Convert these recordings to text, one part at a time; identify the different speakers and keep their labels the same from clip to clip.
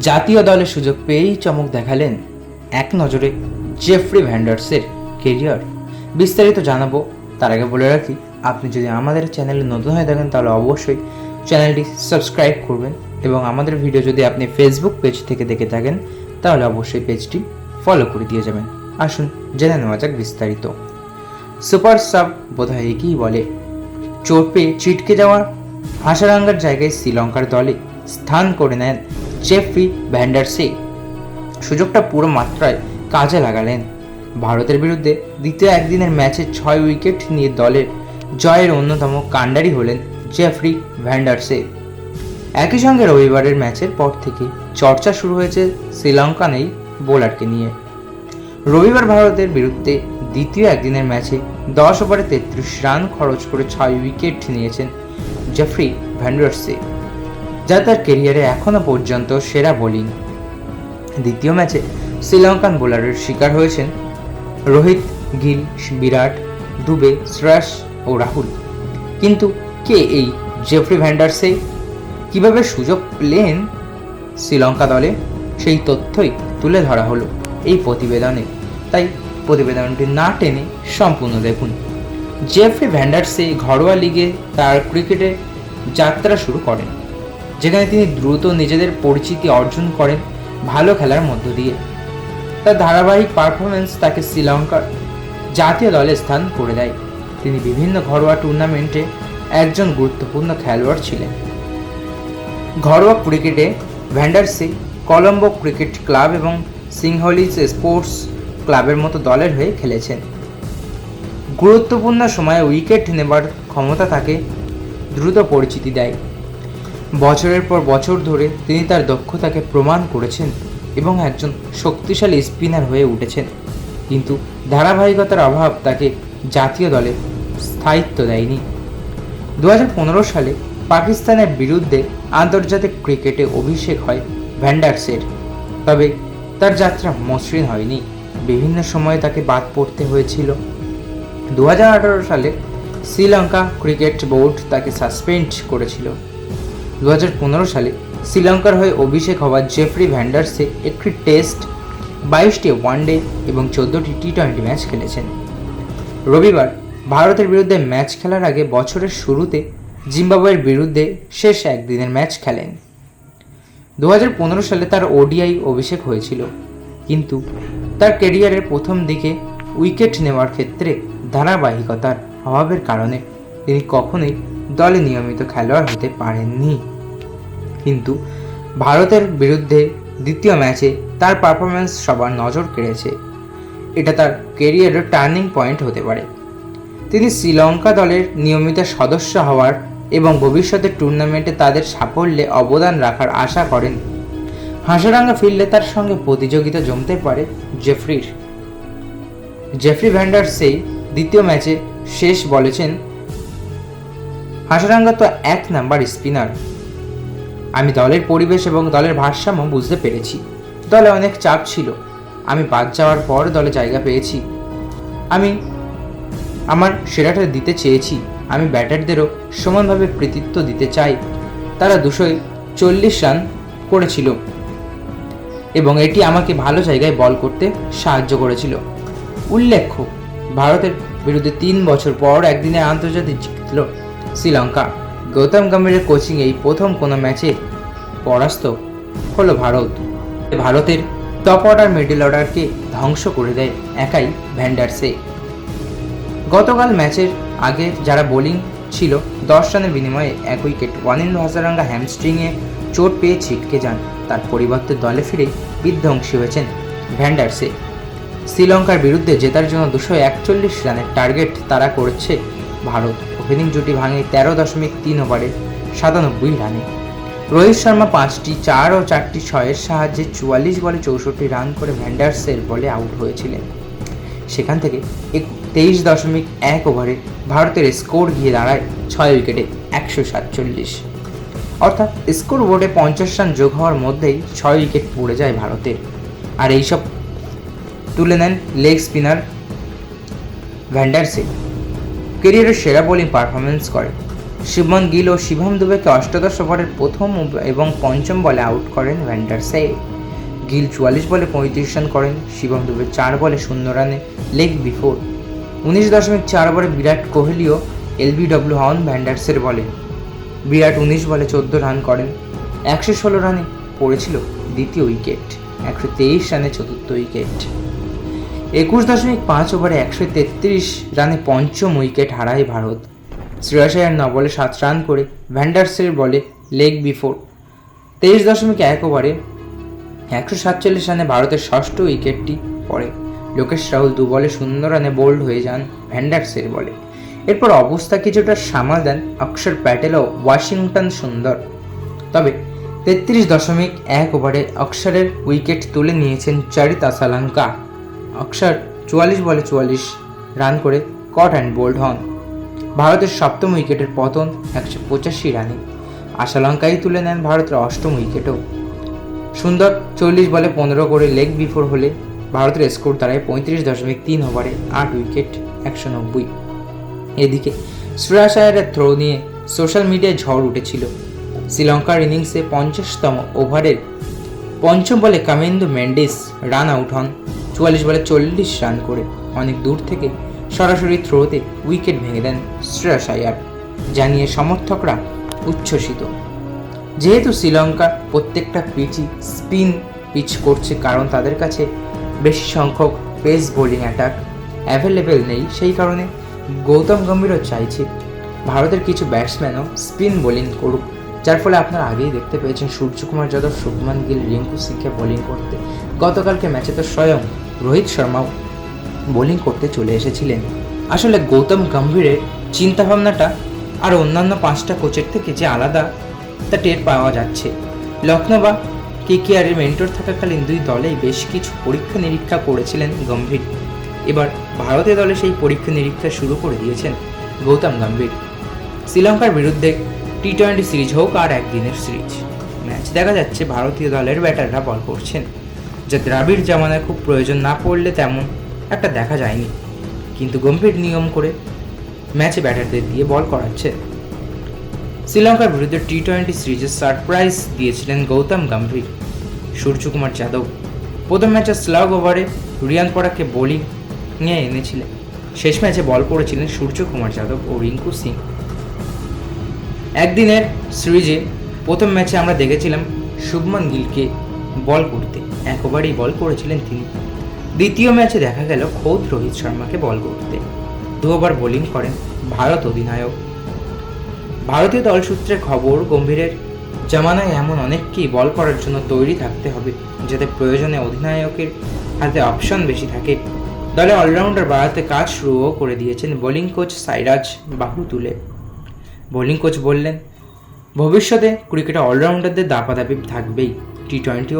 Speaker 1: জাতীয় দলে সুযোগ পেয়েই চমক দেখালেন এক নজরে জেফ্রি ভ্যান্ডার্সের কেরিয়ার। বিস্তারিত জানাব, তার আগে বলে রাখি, আপনি যদি আমাদের চ্যানেলে নতুন হয়ে থাকেন, তাহলে অবশ্যই চ্যানেলটি সাবস্ক্রাইব করবেন এবং আমাদের ভিডিও যদি আপনি ফেসবুক পেজ থেকে দেখে থাকেন, তাহলে অবশ্যই পেজটি ফলো করে দিয়ে যাবেন। আসুন, জেনে নেওয়া যাক বিস্তারিত। সুপার সাব বোধহয় একেই বলে, চোট পেয়ে ছিটকে যাওয়া হাসারাঙ্গার জায়গায় শ্রীলঙ্কার দলে স্থান করে নেন জেফ্রি ভ্যান্ডারসে সুযোগটা পুরো মাত্রায় কাজে লাগালেন। ভারতের বিরুদ্ধে দ্বিতীয় একদিনের ম্যাচে ছয় উইকেট নিয়ে দলের জয়ের অন্যতম কাণ্ডারি হলেন জেফ্রি ভ্যান্ডারসে একই সঙ্গে রবিবারের ম্যাচের পর থেকে চর্চা শুরু হয়েছে শ্রীলঙ্কান এই বোলারকে নিয়ে। রবিবার ভারতের বিরুদ্ধে দ্বিতীয় একদিনের ম্যাচে দশ ওভারে তেত্রিশ রান খরচ করে ছয় উইকেট নিয়েছেন জেফ্রি ভ্যান্ডারসে যা তার কেরিয়ারে এখনও পর্যন্ত সেরা বোলিং দ্বিতীয় ম্যাচে শ্রীলঙ্কান বোলারের শিকার হয়েছেন রোহিত, গিল, বিরাট, দুবে, শ্রেয়াস ও রাহুল। কিন্তু কে এই জেফ্রি ভ্যান্ডারসে কীভাবে সুযোগ পেলেন শ্রীলঙ্কা দলে? সেই তথ্যই তুলে ধরা হলো এই প্রতিবেদনে। তাই প্রতিবেদনটি না টেনে সম্পূর্ণ দেখুন। জেফ্রি ভ্যান্ডারসে ঘরোয়া লিগে তার ক্রিকেটে যাত্রা শুরু করেন। যেখানে তিনি দ্রুত নিজেদের পরিচিতি অর্জন করেন ভালো খেলার মধ্য দিয়ে। তার ধারাবাহিক পারফরমেন্স তাকে শ্রীলঙ্কার জাতীয় দলে স্থান করে দেয়। তিনি বিভিন্ন ঘরোয়া টুর্নামেন্টে একজন গুরুত্বপূর্ণ খেলোয়াড় ছিলেন। ঘরোয়া ক্রিকেটে ভ্যান্ডারসি কলম্বো ক্রিকেট ক্লাব এবং সিংহলিজ স্পোর্টস ক্লাবের মতো দলের হয়ে খেলেছেন। গুরুত্বপূর্ণ সময়ে উইকেট নেবার ক্ষমতা তাকে দ্রুত পরিচিতি দেয়। বছরের পর বছর ধরে তিনি তার দক্ষতাকে প্রমাণ করেছেন এবং একজন শক্তিশালী স্পিনার হয়ে উঠেছেন। কিন্তু ধারাবাহিকতার অভাব তাকে জাতীয় দলে স্থায়িত্ব দেয়নি। দু হাজার পনেরো সালে পাকিস্তানের বিরুদ্ধে আন্তর্জাতিক ক্রিকেটে অভিষেক হয় ভ্যান্ডার্সের তবে তার যাত্রা মসৃণ হয়নি। বিভিন্ন সময়ে তাকে বাদ পড়তে হয়েছিল। দু হাজার আঠারো সালে শ্রীলঙ্কা ক্রিকেট বোর্ড তাকে সাসপেন্ড করেছিল। দু হাজার পনেরো সালে শ্রীলঙ্কার হয়ে অভিষেক হওয়া জেফ্রি ভ্যান্ডার্সে একটি টেস্ট বাইশটি ওয়ানডে এবং চোদ্দোটি টি টোয়েন্টি ম্যাচ খেলেছেন। রবিবার ভারতের বিরুদ্ধে ম্যাচ খেলার আগে বছরের শুরুতে জিম্বাবুয়ের বিরুদ্ধে শেষ একদিনের ম্যাচ খেলেন। দু হাজার পনেরো সালে তার ওডিআই অভিষেক হয়েছিল, কিন্তু তার কেরিয়ারের প্রথম দিকে উইকেট নেওয়ার ক্ষেত্রে ধারাবাহিকতার অভাবের কারণে তিনি কখনোই দলে নিয়মিত খেলোয়াড় হতে পারেননি। কিন্তু ভারতের বিরুদ্ধে দ্বিতীয় ম্যাচে তার পারফরমেন্স সবার নজর কেড়েছে। এটা তার কেরিয়ারের টার্নিং পয়েন্ট হতে পারে। তিনি শ্রীলঙ্কা দলের নিয়মিত সদস্য হওয়ার এবং ভবিষ্যতে টুর্নামেন্টে তাদের সাফল্যে অবদান রাখার আশা করেন। হাসারাঙ্গা ফিল্ডে তার সঙ্গে প্রতিযোগিতা জমতে পারে জেফ্রির। জেফ্রি ভ্যান্ডারসেই দ্বিতীয় ম্যাচে শেষ বলেছেন, হাসারাঙ্গা তো এক নাম্বার স্পিনার আমি দলের পরিবেশ এবং দলের ভারসাম্য বুঝতে পেরেছি। দলে অনেক চাপ ছিল। আমি বাদ যাওয়ার পর দলে জায়গা পেয়েছি। আমি আমার সেরাটা দিতে চেয়েছি। আমি ব্যাটারদেরও সমানভাবে কৃতিত্ব দিতে চাই। তারা দুশোয় চল্লিশ রান করেছিল এবং এটি আমাকে ভালো জায়গায় বল করতে সাহায্য করেছিল। উল্লেখ্য, ভারতের বিরুদ্ধে তিন বছর পর একদিনে আন্তর্জাতিক জিতল শ্রীলঙ্কা। গৌতম গম্ভীরের কোচিং এই প্রথম কোনো ম্যাচে পরাস্ত হলো ভারত। ভারতের টপ অর্ডার মিডল অর্ডারকে ধ্বংস করে দেয় একাই ভ্যান্ডারসে গতকাল ম্যাচের আগে যারা বোলিং ছিল, দশ রানের বিনিময়ে এক উইকেট ওয়ানিন্দু হাসারাঙ্গা হ্যামস্ট্রিংয়ে চোট পেয়ে ছিটকে যান। তার পরিবর্তে দলে ফিরে বিধ্বংসী হয়েছেন ভ্যান্ডারসে শ্রীলঙ্কার বিরুদ্ধে জেতার জন্য দুশো একচল্লিশ রানের টার্গেট তারা করছে ভারত। ওপেনিং জুটি ভাঙে তেরো দশমিক তিন ওভারে সাতানব্বই রানে রোহিত শর্মা পাঁচটি, চার ও চারটি ছয়ের সাহায্যে চুয়াল্লিশ বলে চৌষট্টি রান করে ভ্যান্ডার্সের বলে আউট হয়েছিলেন। সেখান থেকে তেইশ দশমিক এক ওভারে ভারতের স্কোর গিয়ে দাঁড়ায় ছয় উইকেটে একশো সাতচল্লিশ। অর্থাৎ স্কোর বোর্ডে পঞ্চাশ রান যোগ হওয়ার মধ্যেই ছয় উইকেট পড়ে যায় ভারতের। আর এইসব তুলে নেন লেগ স্পিনার ভ্যান্ডারসে কেরিয়ারের সেরা বোলিং পারফরমেন্স করে। শুভমন গিল ও শিবম দুবেকে অষ্টাদশ ওভারের প্রথম এবং পঞ্চম বলে আউট করেন ভ্যান্ডারসে গিল চুয়াল্লিশ বলে পঁয়ত্রিশ রান করেন, শিবম দুবে চার বলে শূন্য রানে লেগ বিফোর। উনিশ দশমিক চার ওভারে বিরাট কোহলিও এলবিডব্লিউ হন ভ্যান্ডার্সের বলে বিরাট উনিশ বলে চোদ্দ রান করেন, একশো ষোলো রানে পড়েছিল দ্বিতীয় উইকেট, একশো তেইশ রানে চতুর্থ উইকেট। একুশ দশমিক পাঁচ ওভারে একশো তেত্রিশ রানে পঞ্চম উইকেট হারায় ভারত। শ্রেয়াস আয়ার ন বলে সাত রান করে ভ্যান্ডার্সের বলে লেগ বিফোর। তেইশ দশমিক এক ওভারে একশো সাতচল্লিশ রানে ভারতের ষষ্ঠ উইকেটটি পড়ে। লোকেশ রাহুল দু বলে শূন্য রানে বোল্ড হয়ে যান ভ্যান্ডার্সের বলে। এরপর অবস্থা কিছুটা সামাল দেন অক্ষর প্যাটেল ও ওয়াশিংটন সুন্দর। তবে তেত্রিশ দশমিক এক ওভারে অক্ষরের উইকেট তুলে নিয়েছেন চারিতা সালাঙ্কা অক্ষর চুয়াল্লিশ বলে চুয়াল্লিশ রান করে কট অ্যান্ড বোল্ড হন। ভারতের সপ্তম উইকেটের পতন একশো পঁচাশি রানে। আশালঙ্কাই তুলে নেন ভারতের অষ্টম উইকেটও। সুন্দর চল্লিশ বলে পনেরো করে লেগ বিফোর হলে ভারতের স্কোর দাঁড়ায় পঁয়ত্রিশ দশমিক তিন ওভারে আট উইকেট, একশো নব্বই। এদিকে শ্রেয়াস আয়ারের থ্রো নিয়ে সোশ্যাল মিডিয়ায় ঝড় উঠেছিল। শ্রীলঙ্কার ইনিংসে পঞ্চাশতম ওভারের পঞ্চম বলে কামেন্দু মেন্ডিস রান আউট হন। চুয়াল্লিশ বলে চল্লিশ রান করে অনেক দূর থেকে সরাসরি থ্রোতে উইকেট ভেঙে দেন শ্রেয়াস আয়ার, জানিয়ে সমর্থকরা উচ্ছ্বসিত। যেহেতু শ্রীলঙ্কা প্রত্যেকটা পিচই স্পিন পিচ করছে, কারণ তাদের কাছে বেশি সংখ্যক পেস বোলিং অ্যাটাক অ্যাভেলেবেল নেই, সেই কারণে গৌতম গম্ভীরও চাইছে ভারতের কিছু ব্যাটসম্যানও স্পিন বোলিং করুক। যার ফলে আপনারা আগেই দেখতে পেয়েছেন সূর্যকুমার যাদব শুভমান গিল, রিঙ্কু সিংকে বোলিং করতে। গতকালকে ম্যাচে তো স্বয়ং রোহিত শর্মাও বোলিং করতে চলে এসেছিলেন। আসলে গৌতম গম্ভীরের চিন্তাভাবনাটা আর অন্যান্য পাঁচটা কোচের থেকে যে আলাদা, তা টের পাওয়া যাচ্ছে। লখনৌ বা কেকেআরের মেন্টর থাকাকালীন দুই দলেই বেশ কিছু পরীক্ষা নিরীক্ষা করেছিলেন গম্ভীর। এবার ভারতীয় দলে সেই পরীক্ষা নিরীক্ষা শুরু করে দিয়েছেন গৌতম গম্ভীর। শ্রীলঙ্কার বিরুদ্ধে টি টোয়েন্টি সিরিজ হোক আর একদিনের সিরিজ ম্যাচ দেখা যাচ্ছে ভারতীয় দলের ব্যাটাররা বল করছেন। যা দ্রাবিড় জামানায় খুব প্রয়োজন না পড়লে তেমন একটা দেখা যায়নি। কিন্তু গম্ভীর নিয়ম করে ম্যাচে ব্যাটারদের দিয়ে বল করাচ্ছে। শ্রীলঙ্কার বিরুদ্ধে টি টোয়েন্টি সিরিজে সারপ্রাইজ দিয়েছিলেন গৌতম গম্ভীর। সূর্যকুমার যাদব প্রথম ম্যাচে স্লাগ ওভারে রিয়ান পরাগকে বোলিং নিয়ে এনেছিলেন। শেষ ম্যাচে বল করেছিলেন সূর্যকুমার যাদব ও রিঙ্কু সিং। একদিনের সিরিজে প্রথম ম্যাচে আমরা দেখেছিলাম শুভমন গিলকে বল করতে। এক ওভারেই বল করেছিলেন তিনি। দ্বিতীয় ম্যাচে দেখা গেল খোদ রোহিত শর্মাকে বল করতে। দু ওভার বোলিং করেন ভারত অধিনায়ক। ভারতীয় দল সূত্রে খবর, গম্ভীরের জামানায় এমন অনেককেই বল করার জন্য তৈরি থাকতে হবে, যাতে প্রয়োজনে অধিনায়কের হাতে অপশন বেশি থাকে। দলে অলরাউন্ডার বাড়াতে কাজ শুরুও করে দিয়েছেন বোলিং কোচ সাইরাজ বাহু তুলে বোলিং কোচ বললেন, ভবিষ্যতে ক্রিকেটে অলরাউন্ডারদের দাপাদাপি থাকবেই। টি টোয়েন্টি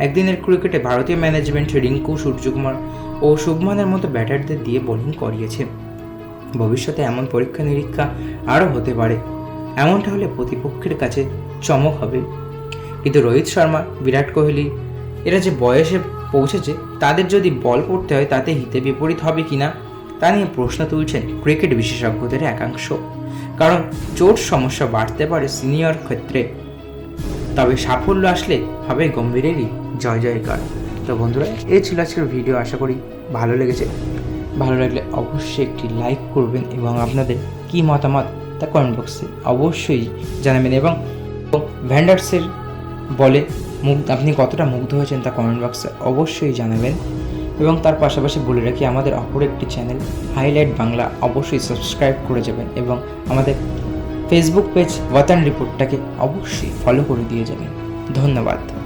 Speaker 1: একদিনের ক্রিকেটে ভারতীয় ম্যানেজমেন্ট রিঙ্কু সূর্যকুমার ও শুভমানের মতো ব্যাটারদের দিয়ে বোলিং করিয়েছে। ভবিষ্যতে এমন পরীক্ষা নিরীক্ষা আরও হতে পারে। এমনটা হলে প্রতিপক্ষের কাছে চমক হবে। কিন্তু রোহিত শর্মা, বিরাট কোহলি, এরা যে বয়সে পৌঁছেছে, তাদের যদি বল করতে হয়, তাতে হিতে বিপরীত হবে কিনা, তা নিয়ে প্রশ্ন তুলছেন ক্রিকেট বিশেষজ্ঞদের একাংশ। কারণ চোট সমস্যা বাড়তে পারে সিনিয়র ক্ষেত্রে। তবে সাফল্য আসলে হবে গম্ভীরেরই জয় জয়কার। তো বন্ধুরা এই ছিল আজকের ভিডিও। আশা করি ভালো লেগেছে। ভালো লাগলে অবশ্যই একটি লাইক করবেন এবং আপনাদের কী মতামত তা কমেন্ট বক্সে অবশ্যই জানাবেন এবং ভ্যান্ডার্সের বলে মুগ্ধ, আপনি কতটা মুগ্ধ হয়েছেন তা কমেন্ট বক্সে অবশ্যই জানাবেন। এবং তার পাশাপাশি বলে রাখি, আমাদের অপর একটি চ্যানেল হাইলাইট বাংলা অবশ্যই সাবস্ক্রাইব করে যাবেন এবং আমাদের ফেসবুক পেজ ওয়াতান রিপোর্টটাকে অবশ্যই ফলো করে দিয়ে যাবেন। ধন্যবাদ।